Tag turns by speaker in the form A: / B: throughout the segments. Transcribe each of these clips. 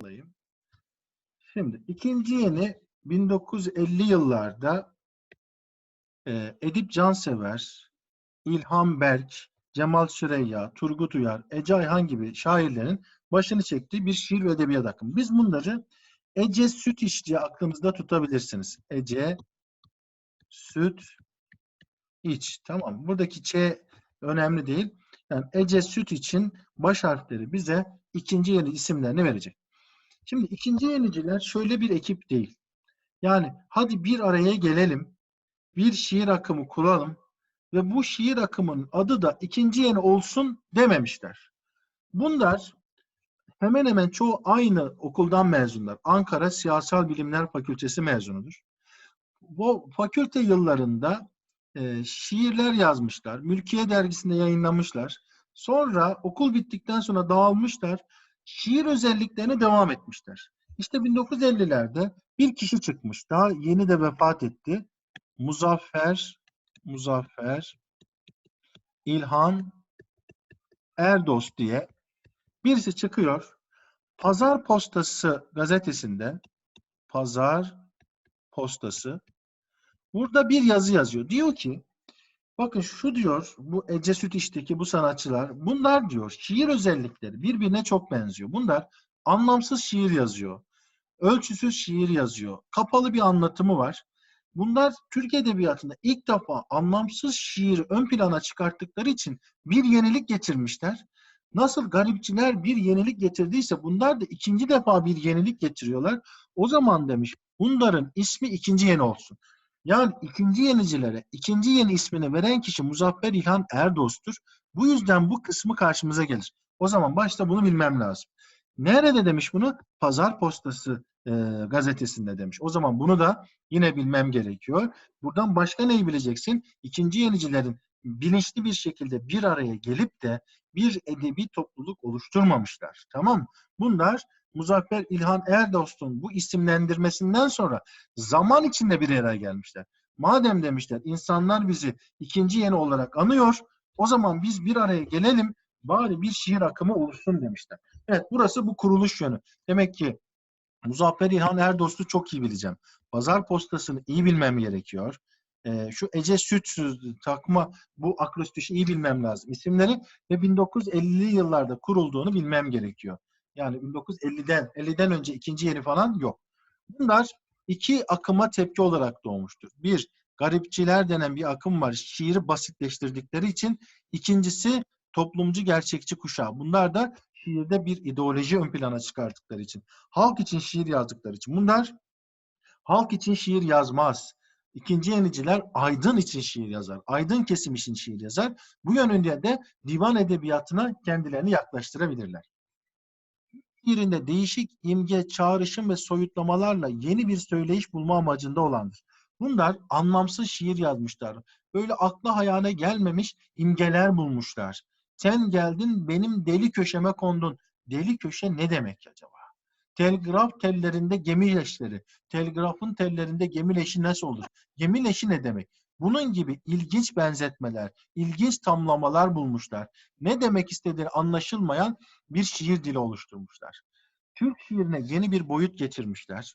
A: alayım. Şimdi ikinci yeni 1950 yıllarda e, Edip Cansever, İlham Berk, Cemal Süreyya, Turgut Uyar, Ece Ayhan gibi şairlerin başını çektiği bir şiir ve edebiyat akımı. Biz bunları Ece Süt diye aklınızda tutabilirsiniz. Ece Süt İç. Tamam. Buradaki Ç önemli değil. Yani Ece Süt için baş harfleri bize ikinci yeni isimlerini verecek. Şimdi ikinci yeniciler şöyle bir ekip değil. Yani hadi bir araya gelelim, bir şiir akımı kuralım ve bu şiir akımının adı da ikinci yeni olsun dememişler. Bunlar hemen hemen çoğu aynı okuldan mezunlar. Ankara Siyasal Bilimler Fakültesi mezunudur. Bu fakülte yıllarında e, şiirler yazmışlar. Mülkiye dergisinde yayınlamışlar. Sonra okul bittikten sonra dağılmışlar. Şiir özelliklerine devam etmişler. İşte 1950'lerde bir kişi çıkmış. Daha yeni de vefat etti. Muzaffer Muzaffer İlhan Erdos diye birisi çıkıyor. Pazar Postası gazetesinde Pazar Postası burada bir yazı yazıyor. Diyor ki bakın şu diyor bu Ece Sütiş'teki bu sanatçılar bunlar diyor şiir özellikleri birbirine çok benziyor. Bunlar anlamsız şiir yazıyor. Ölçüsüz şiir yazıyor. Kapalı bir anlatımı var. Bunlar Türk Edebiyatı'nda ilk defa anlamsız şiir ön plana çıkarttıkları için bir yenilik getirmişler. Nasıl garipçiler bir yenilik getirdiyse bunlar da ikinci defa bir yenilik getiriyorlar. O zaman demiş bunların ismi ikinci yeni olsun. Yani ikinci yenicilere ikinci yeni ismini veren kişi Muzaffer İlhan Erdos'tur. Bu yüzden bu kısmı karşımıza gelir. O zaman başta bunu bilmem lazım. Nerede demiş bunu? Pazar Postası e, gazetesinde demiş. O zaman bunu da yine bilmem gerekiyor. Buradan başka neyi bileceksin? İkinci yenicilerin bilinçli bir şekilde bir araya gelip de bir edebi topluluk oluşturmamışlar. Tamam? Bunlar Muzaffer İlhan Erdost'un bu isimlendirmesinden sonra zaman içinde bir araya gelmişler. Madem demişler insanlar bizi ikinci yeni olarak anıyor, o zaman biz bir araya gelelim, bari bir şiir akımı oluşsun demişler. Evet burası bu kuruluş yönü. Demek ki Muzaffer İlhan Erdost'u çok iyi bileceğim. Pazar postasını iyi bilmem gerekiyor. Ee, şu Ece Süt takma bu akrostişi iyi bilmem lazım. İsimleri ve 1950'li yıllarda kurulduğunu bilmem gerekiyor. Yani 1950'den 50'den önce ikinci yeni falan yok. Bunlar iki akıma tepki olarak doğmuştur. Bir, garipçiler denen bir akım var. Şiiri basitleştirdikleri için. İkincisi toplumcu gerçekçi kuşağı. Bunlar da şiirde bir ideoloji ön plana çıkarttıkları için. Halk için şiir yazdıkları için. Bunlar halk için şiir yazmaz. İkinci yeniciler aydın için şiir yazar. Aydın kesim için şiir yazar. Bu yönünde de divan edebiyatına kendilerini yaklaştırabilirler. Şiirinde değişik imge, çağrışım ve soyutlamalarla yeni bir söyleyiş bulma amacında olandır. Bunlar anlamsız şiir yazmışlar. Böyle akla hayale gelmemiş imgeler bulmuşlar. Sen geldin benim deli köşeme kondun. Deli köşe ne demek acaba? Telgraf tellerinde gemi leşleri. Telgrafın tellerinde gemi leşi nasıl olur? Gemi leşi ne demek? Bunun gibi ilginç benzetmeler, ilginç tamlamalar bulmuşlar. Ne demek istediğini anlaşılmayan bir şiir dili oluşturmuşlar. Türk şiirine yeni bir boyut getirmişler.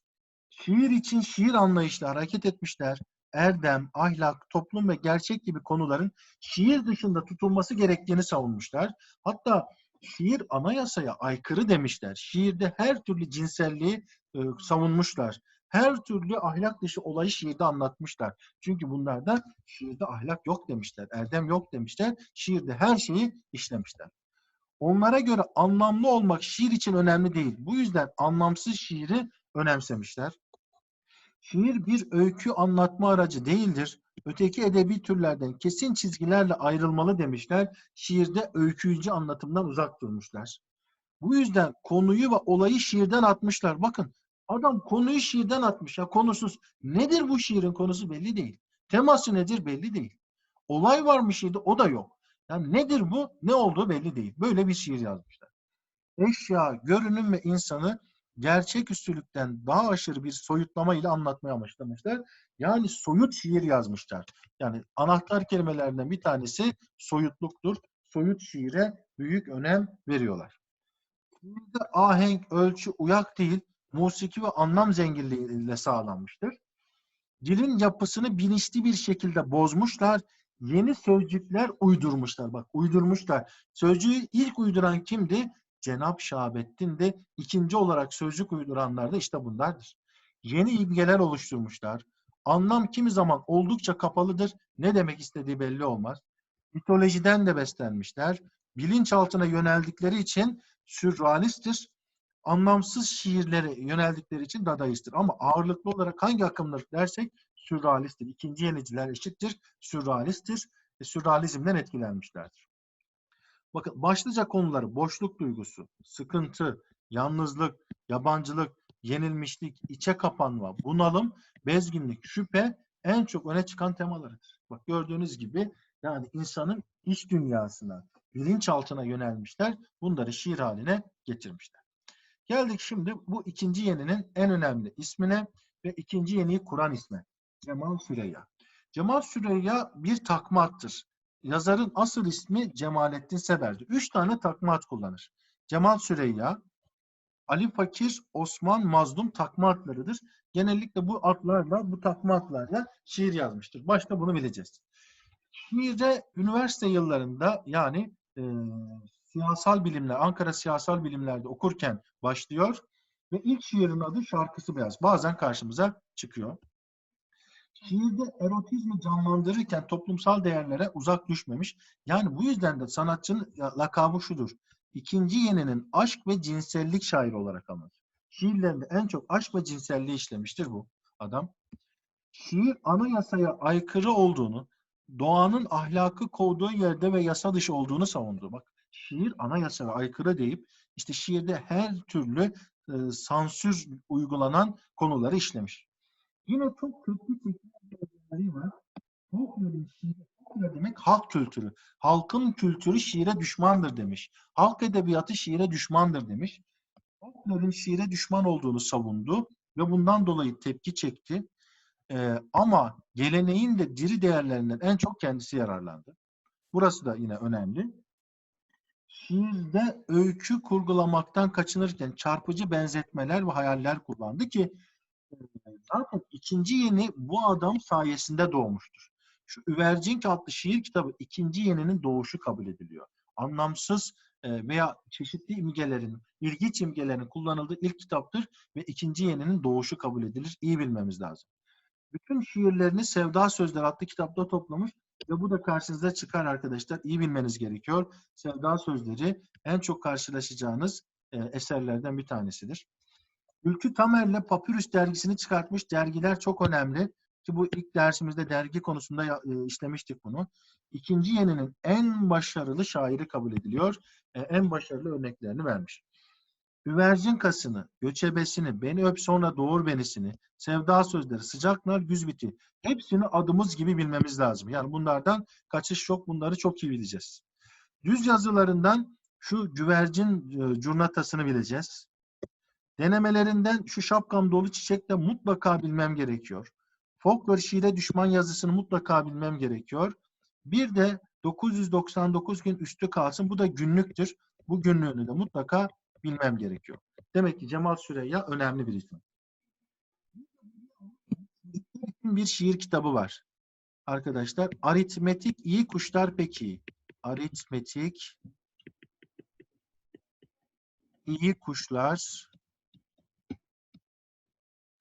A: Şiir için şiir anlayışla hareket etmişler erdem, ahlak, toplum ve gerçek gibi konuların şiir dışında tutulması gerektiğini savunmuşlar. Hatta şiir anayasaya aykırı demişler. Şiirde her türlü cinselliği e, savunmuşlar. Her türlü ahlak dışı olayı şiirde anlatmışlar. Çünkü bunlarda şiirde ahlak yok demişler, erdem yok demişler. Şiirde her şeyi işlemişler. Onlara göre anlamlı olmak şiir için önemli değil. Bu yüzden anlamsız şiiri önemsemişler. Şiir bir öykü anlatma aracı değildir. Öteki edebi türlerden kesin çizgilerle ayrılmalı demişler. Şiirde öykücü anlatımdan uzak durmuşlar. Bu yüzden konuyu ve olayı şiirden atmışlar. Bakın adam konuyu şiirden atmış ya konusuz. Nedir bu şiirin konusu belli değil. Teması nedir belli değil. Olay var mı şiirde o da yok. Yani nedir bu? Ne olduğu belli değil. Böyle bir şiir yazmışlar. Eşya, görünüm ve insanı gerçek üstülükten daha aşırı bir soyutlama ile anlatmaya amaçlamışlar. Yani soyut şiir yazmışlar. Yani anahtar kelimelerinden bir tanesi soyutluktur. Soyut şiire büyük önem veriyorlar. Şiirde ahenk, ölçü, uyak değil, musiki ve anlam zenginliğiyle sağlanmıştır. Dilin yapısını bilinçli bir şekilde bozmuşlar. Yeni sözcükler uydurmuşlar. Bak uydurmuşlar. Sözcüğü ilk uyduran kimdi? Cenab Şahabettin de ikinci olarak sözcük uyduranlar da işte bunlardır. Yeni imgeler oluşturmuşlar. Anlam kimi zaman oldukça kapalıdır. Ne demek istediği belli olmaz. Mitolojiden de beslenmişler. Bilinçaltına yöneldikleri için sürrealisttir. Anlamsız şiirlere yöneldikleri için dadaisttir. Ama ağırlıklı olarak hangi akımdır dersek sürrealisttir. İkinci yeniciler eşittir. Sürrealisttir. Ve sürrealizmden etkilenmişlerdir. Bakın başlıca konuları boşluk duygusu, sıkıntı, yalnızlık, yabancılık, yenilmişlik, içe kapanma, bunalım, bezginlik, şüphe en çok öne çıkan temalarıdır. Bak gördüğünüz gibi yani insanın iç dünyasına, bilinçaltına yönelmişler. Bunları şiir haline getirmişler. Geldik şimdi bu ikinci yeninin en önemli ismine ve ikinci yeniyi kuran isme. Cemal Süreyya. Cemal Süreyya bir takma attır. Yazarın asıl ismi Cemalettin Sever'di. Üç tane takma at kullanır. Cemal Süreyya, Ali Fakir, Osman Mazlum takma atlarıdır. Genellikle bu atlarla, bu takma atlarla şiir yazmıştır. Başta bunu bileceğiz. Şiirde üniversite yıllarında yani e, siyasal bilimler, Ankara siyasal bilimlerde okurken başlıyor ve ilk şiirin adı Şarkısı Beyaz. Bazen karşımıza çıkıyor. Şiirde erotizmi canlandırırken toplumsal değerlere uzak düşmemiş. Yani bu yüzden de sanatçının lakabı şudur. İkinci yeninin aşk ve cinsellik şairi olarak anılır. Şiirlerinde en çok aşk ve cinselliği işlemiştir bu adam. Şiir anayasaya aykırı olduğunu, doğanın ahlakı kovduğu yerde ve yasa dışı olduğunu savundu. Bak şiir anayasaya aykırı deyip işte şiirde her türlü e, sansür uygulanan konuları işlemiş. Yine çok köklü teknikleri var. Folklor'un şiiri, folklor demek halk kültürü. Halkın kültürü şiire düşmandır demiş. Halk edebiyatı şiire düşmandır demiş. Folklor'un şiire düşman olduğunu savundu ve bundan dolayı tepki çekti. Ee, ama geleneğin de diri değerlerinden en çok kendisi yararlandı. Burası da yine önemli. Şiirde öykü kurgulamaktan kaçınırken çarpıcı benzetmeler ve hayaller kullandı ki zaten ikinci yeni bu adam sayesinde doğmuştur. Şu Üvercink adlı şiir kitabı ikinci yeninin doğuşu kabul ediliyor. Anlamsız e, veya çeşitli imgelerin, ilginç imgelerin kullanıldığı ilk kitaptır ve ikinci yeninin doğuşu kabul edilir. İyi bilmemiz lazım. Bütün şiirlerini Sevda Sözler adlı kitapta toplamış ve bu da karşınıza çıkar arkadaşlar. İyi bilmeniz gerekiyor. Sevda Sözleri en çok karşılaşacağınız e, eserlerden bir tanesidir. Ülkü Tamer'le Papyrus dergisini çıkartmış. Dergiler çok önemli. Ki bu ilk dersimizde dergi konusunda e, işlemiştik bunu. İkinci yeninin en başarılı şairi kabul ediliyor. En başarılı örneklerini vermiş. Üvercin kasını, göçebesini, beni öp sonra doğur benisini, sevda sözleri, sıcaklar, güz biti. Hepsini adımız gibi bilmemiz lazım. Yani bunlardan kaçış yok. Bunları çok iyi bileceğiz. Düz yazılarından şu güvercin e, curnatasını bileceğiz. Denemelerinden şu şapkam dolu çiçekle mutlaka bilmem gerekiyor. Folklor şiire düşman yazısını mutlaka bilmem gerekiyor. Bir de 999 gün üstü kalsın. Bu da günlüktür. Bu günlüğünü de mutlaka bilmem gerekiyor. Demek ki Cemal Süreyya önemli bir isim. Bir şiir kitabı var. Arkadaşlar aritmetik iyi kuşlar peki. Aritmetik iyi kuşlar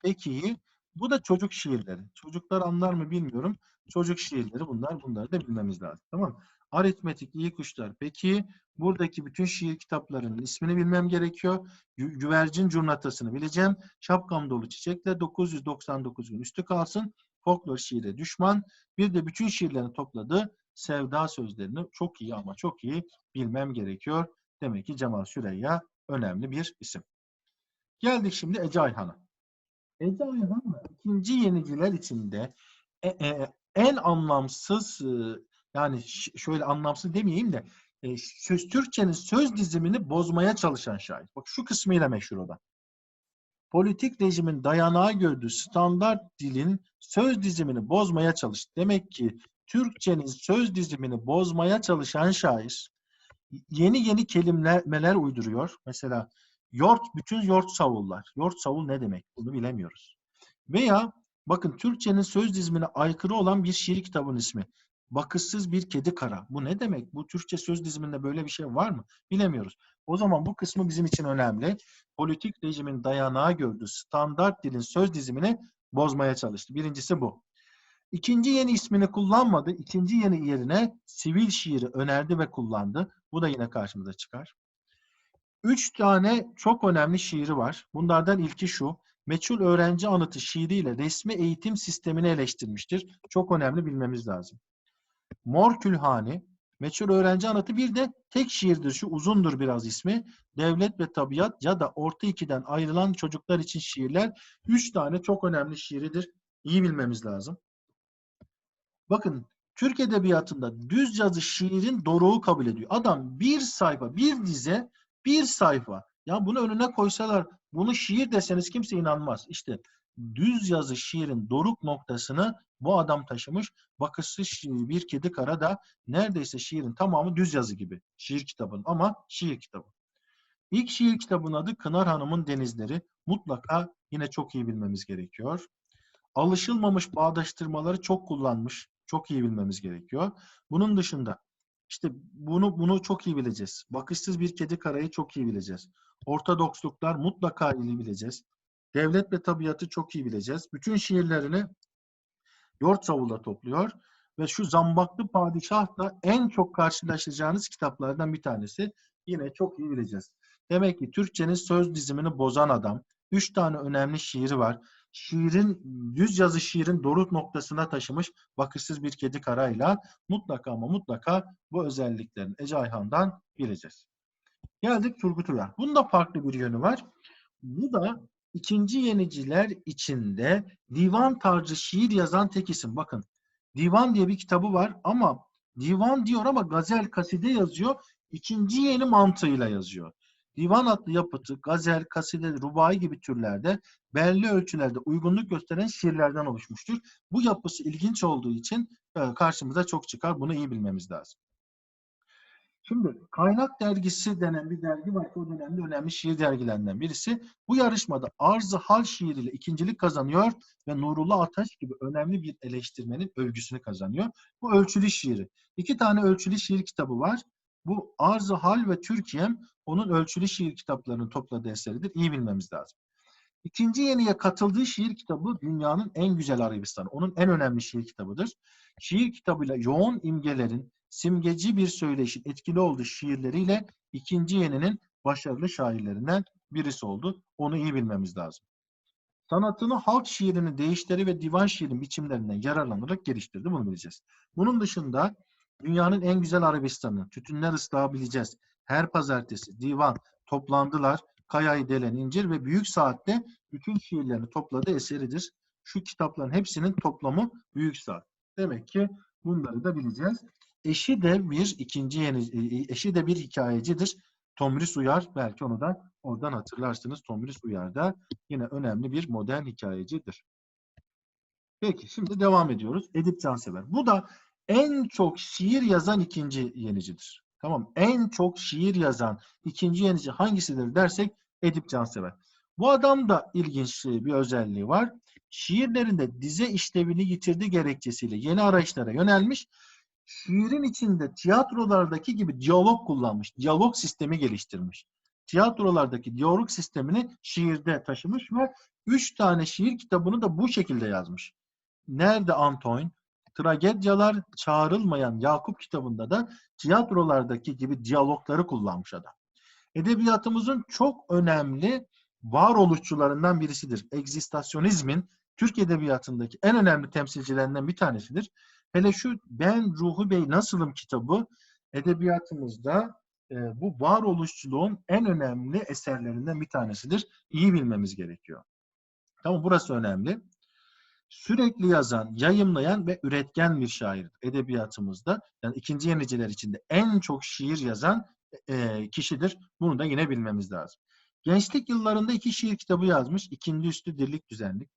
A: peki. Bu da çocuk şiirleri. Çocuklar anlar mı bilmiyorum. Çocuk şiirleri bunlar. Bunları da bilmemiz lazım. Tamam Aritmetik iyi kuşlar. Peki buradaki bütün şiir kitaplarının ismini bilmem gerekiyor. Gü güvercin curnatasını bileceğim. Şapkam dolu çiçekle 999 gün üstü kalsın. Folklor şiire düşman. Bir de bütün şiirlerini topladı. Sevda sözlerini çok iyi ama çok iyi bilmem gerekiyor. Demek ki Cemal Süreyya önemli bir isim. Geldik şimdi Ece Ayhan'a. Ece Ayhan ikinci yeniciler içinde e, e, en anlamsız e, yani şöyle anlamsız demeyeyim de e, söz Türkçenin söz dizimini bozmaya çalışan şair. Bak şu kısmıyla meşhur o da. Politik rejimin dayanağı gördüğü standart dilin söz dizimini bozmaya çalıştı. Demek ki Türkçenin söz dizimini bozmaya çalışan şair Yeni yeni kelimeler uyduruyor. Mesela yort, bütün yort savullar. Yort savul ne demek? Bunu bilemiyoruz. Veya bakın Türkçenin söz dizimine aykırı olan bir şiir kitabının ismi. Bakışsız bir kedi kara. Bu ne demek? Bu Türkçe söz diziminde böyle bir şey var mı? Bilemiyoruz. O zaman bu kısmı bizim için önemli. Politik rejimin dayanağı gördüğü standart dilin söz dizimini bozmaya çalıştı. Birincisi bu. İkinci yeni ismini kullanmadı. İkinci yeni yerine sivil şiiri önerdi ve kullandı. Bu da yine karşımıza çıkar. Üç tane çok önemli şiiri var. Bunlardan ilki şu. Meçhul öğrenci anıtı şiiriyle resmi eğitim sistemini eleştirmiştir. Çok önemli bilmemiz lazım. Mor Külhani, Meçhul öğrenci anıtı bir de tek şiirdir. Şu uzundur biraz ismi. Devlet ve Tabiat ya da Orta ikiden ayrılan çocuklar için şiirler. Üç tane çok önemli şiiridir. İyi bilmemiz lazım. Bakın Türk Edebiyatı'nda düz yazı şiirin doruğu kabul ediyor. Adam bir sayfa, bir dize, bir sayfa. Ya bunu önüne koysalar, bunu şiir deseniz kimse inanmaz. İşte düz yazı şiirin doruk noktasını bu adam taşımış. Bakışsız şiir, bir kedi kara da neredeyse şiirin tamamı düz yazı gibi. Şiir kitabının ama şiir kitabı. İlk şiir kitabının adı Kınar Hanım'ın Denizleri. Mutlaka yine çok iyi bilmemiz gerekiyor. Alışılmamış bağdaştırmaları çok kullanmış. Çok iyi bilmemiz gerekiyor. Bunun dışında işte bunu bunu çok iyi bileceğiz. Bakışsız bir kedi karayı çok iyi bileceğiz. Ortodoksluklar mutlaka iyi bileceğiz. Devlet ve tabiatı çok iyi bileceğiz. Bütün şiirlerini Yort Savul'da topluyor ve şu Zambaklı Padişah da en çok karşılaşacağınız kitaplardan bir tanesi. Yine çok iyi bileceğiz. Demek ki Türkçenin söz dizimini bozan adam. Üç tane önemli şiiri var şiirin, düz yazı şiirin doruk noktasına taşımış bakışsız bir kedi karayla mutlaka ama mutlaka bu özelliklerin Ece Ayhan'dan bileceğiz. Geldik Turgut Uyar. Bunun da farklı bir yönü var. Bu da ikinci yeniciler içinde divan tarzı şiir yazan tek isim. Bakın divan diye bir kitabı var ama divan diyor ama gazel kaside yazıyor. İkinci yeni mantığıyla yazıyor. Divan adlı yapıtı, gazel, kaside, rubai gibi türlerde belli ölçülerde uygunluk gösteren şiirlerden oluşmuştur. Bu yapısı ilginç olduğu için e, karşımıza çok çıkar. Bunu iyi bilmemiz lazım. Şimdi Kaynak Dergisi denen bir dergi var ki o dönemde önemli şiir dergilerinden birisi. Bu yarışmada Arzı Hal şiiriyle ikincilik kazanıyor ve Nurullah Ataş gibi önemli bir eleştirmenin övgüsünü kazanıyor. Bu ölçülü şiiri. İki tane ölçülü şiir kitabı var. Bu Arz-ı Hal ve Türkiye'm onun ölçülü şiir kitaplarını topladığı eseridir. İyi bilmemiz lazım. İkinci yeniye katıldığı şiir kitabı dünyanın en güzel Arabistanı. Onun en önemli şiir kitabıdır. Şiir kitabıyla yoğun imgelerin, simgeci bir söyleşin etkili olduğu şiirleriyle ikinci yeninin başarılı şairlerinden birisi oldu. Onu iyi bilmemiz lazım. Sanatını halk şiirini değişleri ve divan şiirin biçimlerinden yararlanarak geliştirdi. Bunu bileceğiz. Bunun dışında Dünyanın en güzel Arabistanı. Tütünler ıslahı. Her pazartesi divan toplandılar. Kayayı delen incir ve Büyük Saat'te bütün şiirlerini topladığı eseridir. Şu kitapların hepsinin toplamı Büyük Saat. Demek ki bunları da bileceğiz. Eşi de bir ikinci yeni, e, e, eşi de bir hikayecidir. Tomris Uyar belki onu da oradan hatırlarsınız. Tomris Uyar da yine önemli bir modern hikayecidir. Peki şimdi devam ediyoruz. Edip Cansever. Bu da en çok şiir yazan ikinci yenicidir. Tamam En çok şiir yazan ikinci yenici hangisidir dersek Edip Cansever. Bu adam da ilginç bir özelliği var. Şiirlerinde dize işlevini yitirdi gerekçesiyle yeni arayışlara yönelmiş. Şiirin içinde tiyatrolardaki gibi diyalog kullanmış. Diyalog sistemi geliştirmiş. Tiyatrolardaki diyalog sistemini şiirde taşımış ve üç tane şiir kitabını da bu şekilde yazmış. Nerede Antoine? Tragedyalar çağrılmayan Yakup kitabında da tiyatrolardaki gibi diyalogları kullanmış adam. Edebiyatımızın çok önemli varoluşçularından birisidir. Egzistasyonizmin Türk edebiyatındaki en önemli temsilcilerinden bir tanesidir. Hele şu Ben Ruhu Bey Nasılım kitabı edebiyatımızda e, bu varoluşçuluğun en önemli eserlerinden bir tanesidir. İyi bilmemiz gerekiyor. Tamam burası önemli sürekli yazan, yayımlayan ve üretken bir şair edebiyatımızda. Yani ikinci yeniciler içinde en çok şiir yazan e, kişidir. Bunu da yine bilmemiz lazım. Gençlik yıllarında iki şiir kitabı yazmış. İkindi üstü dirlik düzenlik.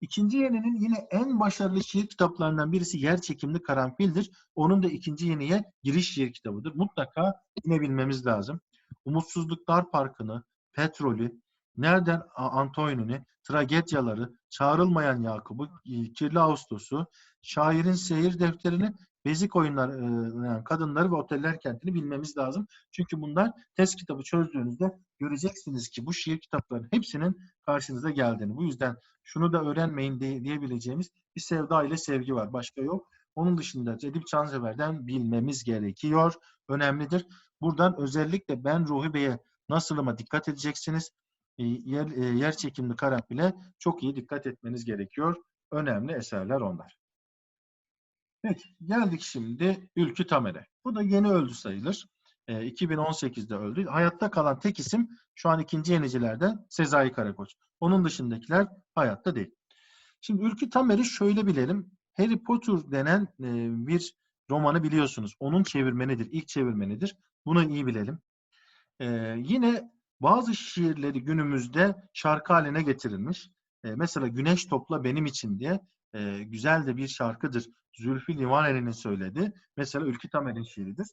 A: İkinci yeninin yine en başarılı şiir kitaplarından birisi Yer Çekimli Karanfil'dir. Onun da ikinci yeniye giriş şiir kitabıdır. Mutlaka yine bilmemiz lazım. Umutsuzluklar Parkı'nı, Petrolü, Nereden A- Antonio'nu, Tragedyaları, Çağrılmayan Yakup'u, Kirli Ağustos'u, Şairin Seyir Defterini, Bezik Oyunları, e, yani Kadınları ve Oteller Kenti'ni bilmemiz lazım. Çünkü bunlar test kitabı çözdüğünüzde göreceksiniz ki bu şiir kitaplarının hepsinin karşınıza geldiğini. Bu yüzden şunu da öğrenmeyin diye, diyebileceğimiz bir sevda ile sevgi var. Başka yok. Onun dışında Edip Cansever'den bilmemiz gerekiyor. Önemlidir. Buradan özellikle ben Ruhi Bey'e nasılıma dikkat edeceksiniz. E, Yer, e, yer çekimli karanfile çok iyi dikkat etmeniz gerekiyor. Önemli eserler onlar. Peki geldik şimdi Ülkü Tamer'e. Bu da yeni öldü sayılır. E, 2018'de öldü. Hayatta kalan tek isim şu an ikinci yenicilerden Sezai Karakoç. Onun dışındakiler hayatta değil. Şimdi Ülkü Tamer'i şöyle bilelim. Harry Potter denen e, bir romanı biliyorsunuz. Onun çevirmenidir, ilk çevirmenidir. Bunu iyi bilelim. E, yine bazı şiirleri günümüzde şarkı haline getirilmiş. E, mesela Güneş Topla Benim için diye e, güzel de bir şarkıdır. Zülfü Livaneli'nin söyledi. Mesela Ülkü Tamer'in şiiridir.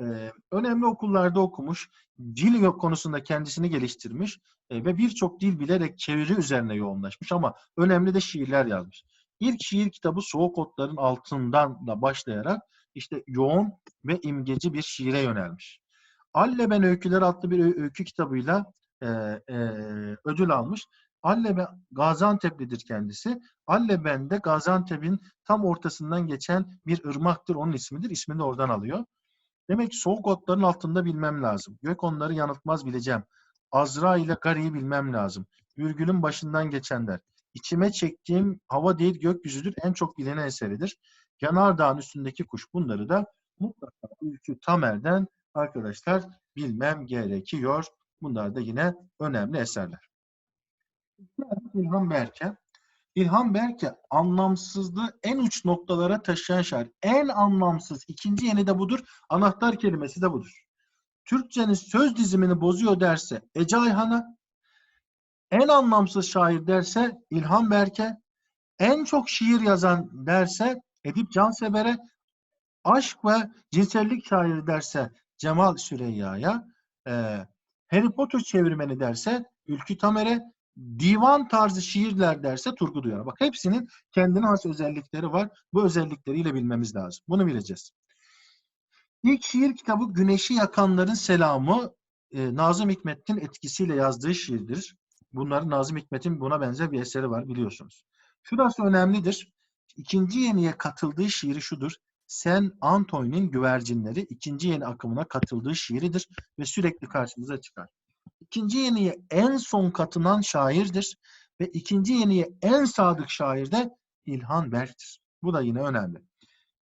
A: E, önemli okullarda okumuş. Dil konusunda kendisini geliştirmiş e, ve birçok dil bilerek çeviri üzerine yoğunlaşmış ama önemli de şiirler yazmış. İlk şiir kitabı Soğuk Otların Altından da başlayarak işte yoğun ve imgeci bir şiire yönelmiş. Alleben Öyküleri adlı bir öykü kitabıyla e, e, ödül almış. Alleben Gaziantep'lidir kendisi. Alleben de Gaziantep'in tam ortasından geçen bir ırmaktır. Onun ismidir. İsmini oradan alıyor. Demek ki soğuk otların altında bilmem lazım. Gök onları yanıltmaz bileceğim. Azra ile Gari'yi bilmem lazım. Virgülün başından geçenler. İçime çektiğim hava değil gökyüzüdür. En çok bilinen eseridir. Yanardağın üstündeki kuş. Bunları da mutlaka Ülkü Tamer'den arkadaşlar bilmem gerekiyor. Bunlar da yine önemli eserler. İlhan Berke. İlhan Berke anlamsızlığı en uç noktalara taşıyan şair. En anlamsız ikinci yeni de budur. Anahtar kelimesi de budur. Türkçenin söz dizimini bozuyor derse Ece Ayhan'a, en anlamsız şair derse İlhan Berke, en çok şiir yazan derse Edip Cansever'e, aşk ve cinsellik şairi derse Cemal Süreyya'ya, e, Harry Potter çevirmeni derse Ülkü Tamer'e, divan tarzı şiirler derse Turgut Uyar'a. Bak hepsinin kendine has özellikleri var. Bu özellikleriyle bilmemiz lazım. Bunu bileceğiz. İlk şiir kitabı Güneşi Yakanların Selamı e, Nazım Hikmet'in etkisiyle yazdığı şiirdir. Bunların Nazım Hikmet'in buna benzer bir eseri var biliyorsunuz. Şurası önemlidir. İkinci yeniye katıldığı şiiri şudur. Sen Antoine'in güvercinleri ikinci yeni akımına katıldığı şiiridir ve sürekli karşımıza çıkar. İkinci yeniye en son katılan şairdir ve ikinci yeniye en sadık şair de İlhan Berk'tir. Bu da yine önemli.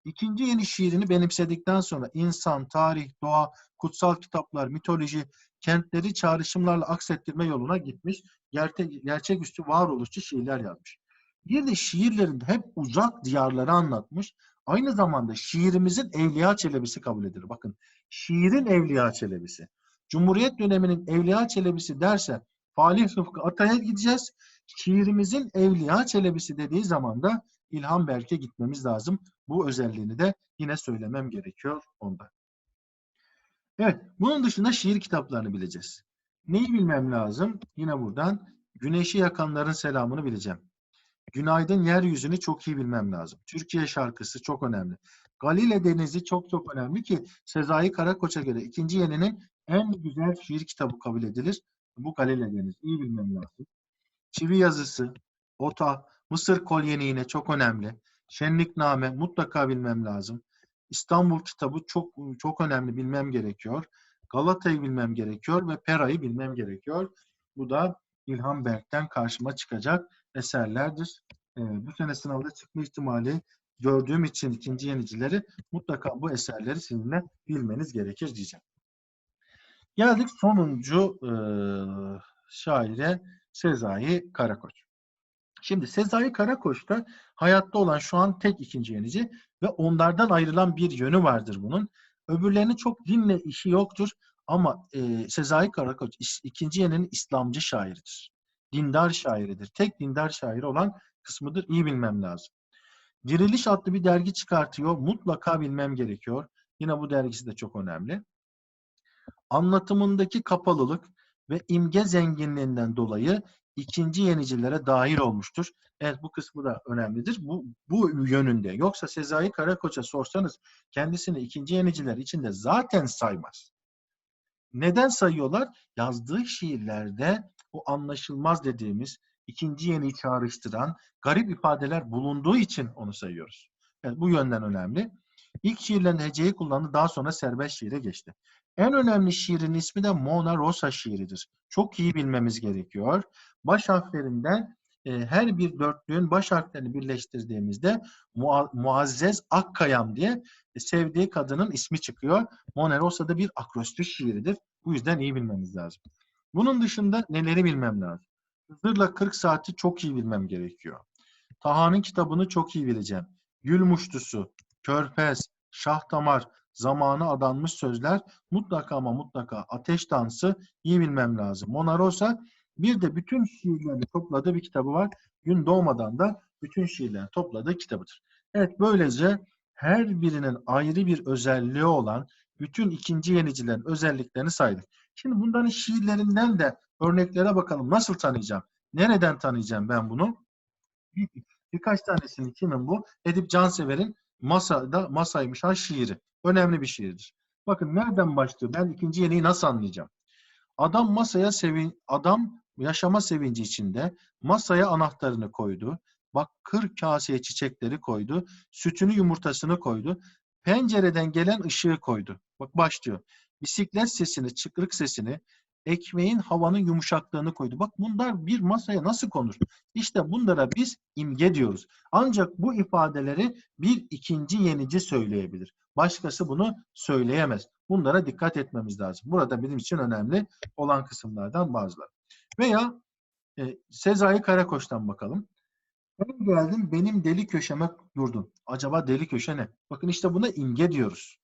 A: İkinci yeni şiirini benimsedikten sonra insan, tarih, doğa, kutsal kitaplar, mitoloji, kentleri çağrışımlarla aksettirme yoluna gitmiş. Gerçek, gerçeküstü varoluşçu şiirler yazmış. Bir de şiirlerinde hep uzak diyarları anlatmış. Aynı zamanda şiirimizin Evliya Çelebisi kabul edilir. Bakın şiirin Evliya Çelebisi. Cumhuriyet döneminin Evliya Çelebisi derse Falih Rıfkı Atay'a gideceğiz. Şiirimizin Evliya Çelebisi dediği zaman da İlhan Berk'e gitmemiz lazım. Bu özelliğini de yine söylemem gerekiyor onda. Evet, bunun dışında şiir kitaplarını bileceğiz. Neyi bilmem lazım? Yine buradan güneşi yakanların selamını bileceğim. Günaydın yeryüzünü çok iyi bilmem lazım. Türkiye şarkısı çok önemli. Galile Denizi çok çok önemli ki Sezai Karakoç'a göre ikinci yeninin en güzel şiir kitabı kabul edilir. Bu Galile Denizi. İyi bilmem lazım. Çivi yazısı, Ota, Mısır kolyeni yine çok önemli. Şenlikname mutlaka bilmem lazım. İstanbul kitabı çok çok önemli bilmem gerekiyor. Galata'yı bilmem gerekiyor ve Pera'yı bilmem gerekiyor. Bu da İlhan Berk'ten karşıma çıkacak eserlerdir. Ee, bu sene sınavda çıkma ihtimali gördüğüm için ikinci yenicileri mutlaka bu eserleri sizinle bilmeniz gerekir diyeceğim. Geldik sonuncu e, şaire Sezai Karakoç. Şimdi Sezai Karakoç da hayatta olan şu an tek ikinci yenici ve onlardan ayrılan bir yönü vardır bunun. Öbürlerinin çok dinle işi yoktur ama e, Sezai Karakoç ikinci yeninin İslamcı şairidir. Dindar şairidir. Tek dindar şairi olan kısmıdır. İyi bilmem lazım. Diriliş adlı bir dergi çıkartıyor. Mutlaka bilmem gerekiyor. Yine bu dergisi de çok önemli. Anlatımındaki kapalılık ve imge zenginliğinden dolayı ikinci yenicilere dahil olmuştur. Evet bu kısmı da önemlidir. Bu, bu yönünde. Yoksa Sezai Karakoç'a sorsanız kendisini ikinci yeniciler içinde zaten saymaz. Neden sayıyorlar? Yazdığı şiirlerde bu anlaşılmaz dediğimiz ikinci yeniyi çağrıştıran garip ifadeler bulunduğu için onu sayıyoruz. Evet, bu yönden önemli. İlk şiirlerinde heceyi kullandı. Daha sonra serbest şiire geçti. En önemli şiirin ismi de Mona Rosa şiiridir. Çok iyi bilmemiz gerekiyor. Baş harflerinden e, her bir dörtlüğün baş harflerini birleştirdiğimizde Mua- Muazzez Akkayam diye e, sevdiği kadının ismi çıkıyor. Mona Rosa da bir akrostiş şiiridir. Bu yüzden iyi bilmemiz lazım. Bunun dışında neleri bilmem lazım? Hızır'la 40 saati çok iyi bilmem gerekiyor. Taha'nın kitabını çok iyi bileceğim. Gül muştusu, körpez, şah damar, zamana adanmış sözler mutlaka ama mutlaka ateş dansı iyi bilmem lazım. Mona Rosa bir de bütün şiirlerini topladığı bir kitabı var. Gün doğmadan da bütün şiirlerini topladığı kitabıdır. Evet böylece her birinin ayrı bir özelliği olan bütün ikinci yenicilerin özelliklerini saydık. Şimdi bunların şiirlerinden de örneklere bakalım. Nasıl tanıyacağım? Nereden tanıyacağım ben bunu? Bir, birkaç tanesini kimin bu? Edip Cansever'in Masa'da Masaymış ha şiiri. Önemli bir şiirdir. Bakın nereden başlıyor? Ben ikinci yeniyi nasıl anlayacağım? Adam masaya sevin adam yaşama sevinci içinde masaya anahtarını koydu. Bakır kaseye çiçekleri koydu. Sütünü yumurtasını koydu. Pencereden gelen ışığı koydu. Bak başlıyor. Bisiklet sesini, çıkrık sesini, ekmeğin havanın yumuşaklığını koydu. Bak bunlar bir masaya nasıl konur? İşte bunlara biz imge diyoruz. Ancak bu ifadeleri bir ikinci yenici söyleyebilir. Başkası bunu söyleyemez. Bunlara dikkat etmemiz lazım. Burada benim için önemli olan kısımlardan bazıları. Veya e, Sezai Karakoç'tan bakalım. Ben geldim benim deli köşeme durdun. Acaba deli köşe ne? Bakın işte buna imge diyoruz.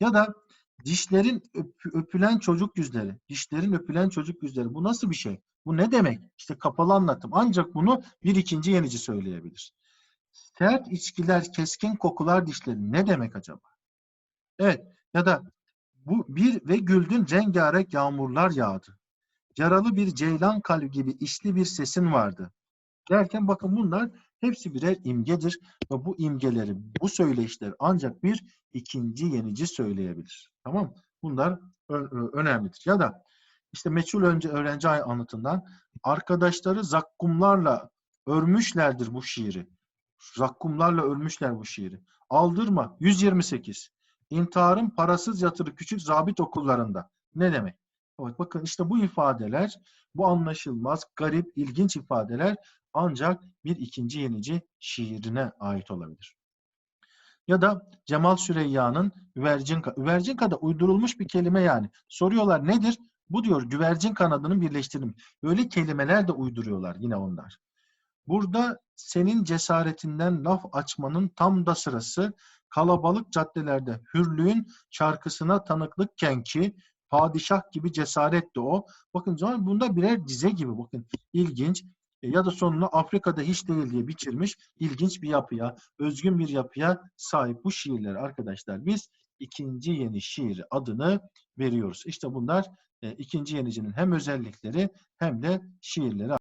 A: Ya da dişlerin öp- öpülen çocuk yüzleri. Dişlerin öpülen çocuk yüzleri. Bu nasıl bir şey? Bu ne demek? İşte kapalı anlatım. Ancak bunu bir ikinci yenici söyleyebilir. Sert içkiler, keskin kokular dişleri. Ne demek acaba? Evet. Ya da bu bir ve güldün rengarenk yağmurlar yağdı. Yaralı bir ceylan kalbi gibi içli bir sesin vardı. Derken bakın bunlar hepsi birer imgedir ve bu imgeleri, bu söyleyişleri ancak bir ikinci yenici söyleyebilir. Tamam? Bunlar önemlidir. Ya da işte meçhul önce öğrenci anlatından arkadaşları zakkumlarla örmüşlerdir bu şiiri. Zakkumlarla örmüşler bu şiiri. Aldırma 128. İntiharın parasız yatırı küçük zabit okullarında. Ne demek? Bakın işte bu ifadeler, bu anlaşılmaz, garip, ilginç ifadeler ancak bir ikinci yenici şiirine ait olabilir. Ya da Cemal Süreyya'nın Üvercinka. Üvercinka da uydurulmuş bir kelime yani. Soruyorlar nedir? Bu diyor güvercin kanadının birleştirimi. Böyle kelimeler de uyduruyorlar yine onlar. Burada senin cesaretinden laf açmanın tam da sırası kalabalık caddelerde hürlüğün şarkısına tanıklıkken ki padişah gibi cesaretti o. Bakın canım bunda birer dize gibi bakın ilginç ya da sonuna Afrika'da hiç değil diye biçilmiş ilginç bir yapıya, özgün bir yapıya sahip bu şiirleri arkadaşlar biz ikinci yeni şiir adını veriyoruz. İşte bunlar e, ikinci yenicinin hem özellikleri hem de şiirleri